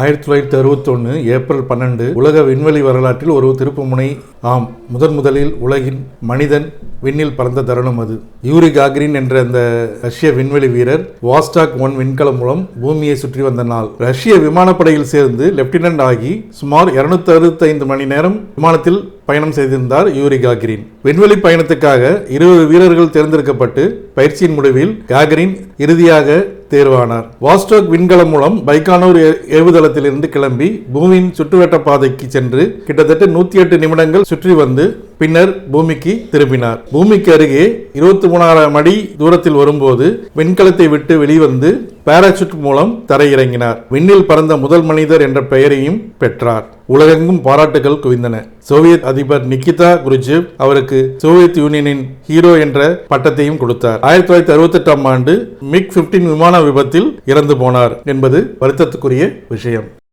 ஆயிரத்தி தொள்ளாயிரத்தி அறுபத்தொன்று ஏப்ரல் பன்னெண்டு உலக விண்வெளி வரலாற்றில் ஒரு திருப்புமுனை. ஆம் முதன் முதலில் உலகின் மனிதன் விண்ணில் பறந்த தருணம் அது. யூரி காக்ரின் என்ற அந்த ரஷ்ய விண்வெளி வீரர் வாஸ்டாக் ஒன் விண்கலம் மூலம் பூமியை சுற்றி வந்த நாள். ரஷ்ய விமானப்படையில் சேர்ந்து லெப்டினன்ட் ஆகி சுமார் இருநூத்தி அறுபத்தைந்து மணி நேரம் விமானத்தில் பயணம் செய்திருந்தார் யூரி காக்ரின். விண்வெளி பயணத்துக்காக இருபது வீரர்கள் தேர்ந்தெடுக்கப்பட்டு பயிற்சியின் முடிவில் காக்ரின் இறுதியாக தேர்வானார். வாஸ்டோக் விண்கலம் மூலம் பைக்கானூர் ஏ- ஏவுதளத்திலிருந்து கிளம்பி பூமியின் சுற்றுவட்ட பாதைக்கு சென்று கிட்டத்தட்ட நூத்தி எட்டு நிமிடங்கள் சுற்றி வந்து பின்னர் பூமிக்கு திரும்பினார். பூமிக்கு அருகே இருபத்தி மூணாயிரம் அடி தூரத்தில் வரும்போது விண்கலத்தை விட்டு வெளிவந்து பாராசூட் மூலம் தரையிறங்கினார். விண்ணில் பறந்த முதல் மனிதர் என்ற பெயரையும் பெற்றார். உலகெங்கும் பாராட்டுகள் குவிந்தன. சோவியத் அதிபர் நிக்கிதா குருஜிவ் அவருக்கு சோவியத் யூனியனின் ஹீரோ என்ற பட்டத்தையும் கொடுத்தார். ஆயிரத்தி தொள்ளாயிரத்தி அறுபத்தெட்டாம் ஆண்டு மிக் 15 விமான விபத்தில் இறந்து போனார் என்பது வருத்தத்துக்குரிய விஷயம்.